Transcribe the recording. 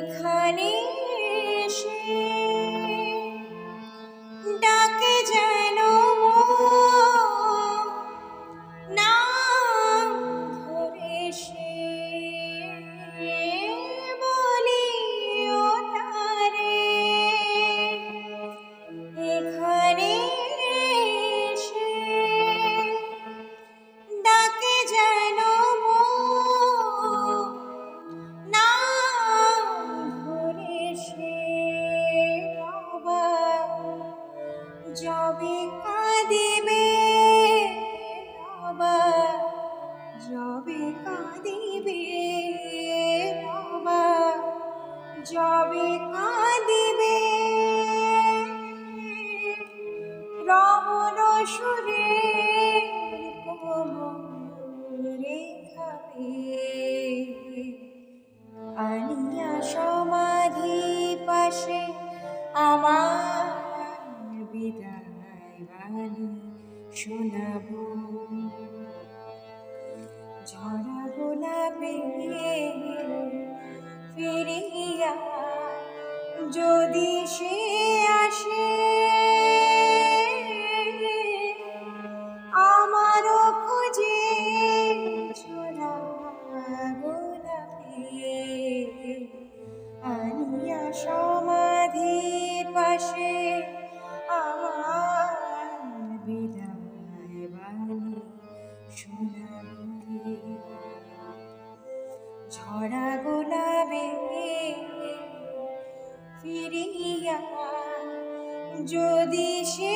এখানে যবে কাঁদিবে বাবা যবে কাঁদিবে রমণ সুরে আনিয়া সমাধি পাশে আমার বিদায় বাণী শোনাবো। ঝরা গোলাপে ফিরিয়া যদি সে আসে, আমারও খুঁজে ঝরা গোলাপে আনিয়া সমাধি পাশে আমার বিদায় বাণী শোনাবে ঝরা গোলাবে ফিরিয়া যদি সে